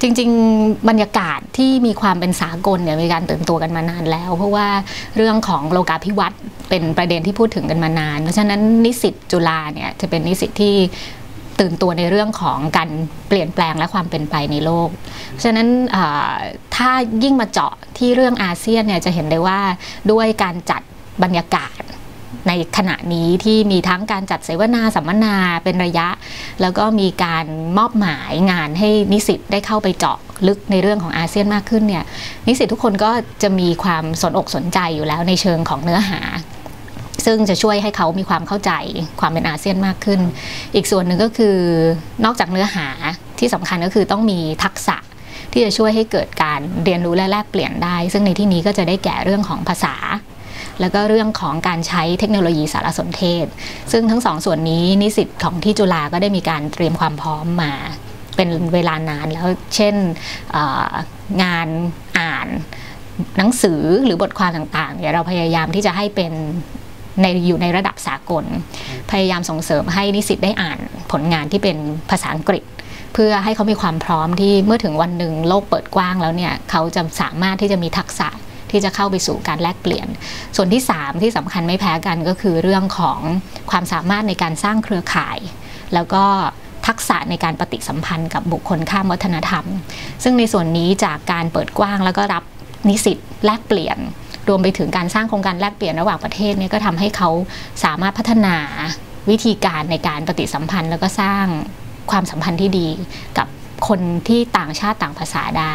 จริง ๆ บรรยากาศที่มีความเป็นสากลเนี่ยมีการตื่นตัวกันมานานแล้ว เพราะว่าเรื่องของโลกาภิวัตน์เป็นประเด็นที่พูดถึงกันมานาน เพราะฉะนั้นนิสิตจุฬาเนี่ยจะเป็นนิสิตที่ตื่นตัวในเรื่องของการเปลี่ยนแปลงและความเป็นไปในโลกเพราะฉะนั้นถ้ายิ่งมาเจาะที่เรื่องอาเซียนเนี่ยจะเห็นได้ว่าด้วยการจัดบรรยากาศ ในขณะนี้ที่มีทั้งการจัดเสวนาสัมมนาเป็นระยะ แล้วก็มีการมอบหมายงานให้นิสิตได้เข้าไปเจาะลึกในเรื่องของอาเซียนมากขึ้นเนี่ยนิสิตทุกคนก็จะมีความสนอกสนใจอยู่แล้วในเชิงของเนื้อหาซึ่งจะช่วยให้เขามีความเข้าใจความเป็นอาเซียนมากขึ้น อีกส่วนหนึ่งก็คือนอกจากเนื้อหาที่สำคัญก็คือต้องมีทักษะที่จะช่วยให้เกิดการเรียนรู้และแลกเปลี่ยนได้ ซึ่งในที่นี้ก็จะได้แก่เรื่องของภาษา แล้วก็เรื่องของการใช้เทคโนโลยีสารสนเทศ ซึ่งทั้งสองส่วนนี้นิสิตของที่จุฬาก็ได้มีการเตรียมความพร้อมมาเป็นเวลานานแล้วเช่นงานอ่านหนังสือหรือบทความต่างๆเนี่ยเราพยายามที่จะให้เป็นในอยู่ในระดับสากล พยายามส่งเสริมให้นิสิตได้อ่านผลงานที่เป็นภาษาอังกฤษ เพื่อให้เขามีความพร้อมที่เมื่อถึงวันหนึ่งโลกเปิดกว้างแล้วเนี่ยเขาจะสามารถที่จะมีทักษะ ที่จะเข้าไปสู่การแลกเปลี่ยน ส่วนที่ 3 ที่สำคัญไม่แพ้กันก็คือเรื่องของความสามารถในการสร้างเครือข่าย แล้วก็ทักษะในการปฏิสัมพันธ์กับบุคคลข้ามวัฒนธรรม ซึ่งในส่วนนี้จากการเปิดกว้างแล้วก็รับนิสิตแลกเปลี่ยน รวมไปถึงการสร้างโครงการแลกเปลี่ยนระหว่างประเทศเนี่ยก็ทำให้เขาสามารถพัฒนาวิธีการในการปฏิสัมพันธ์ แล้วก็สร้างความสัมพันธ์ที่ดีกับคนที่ต่างชาติต่างภาษาได้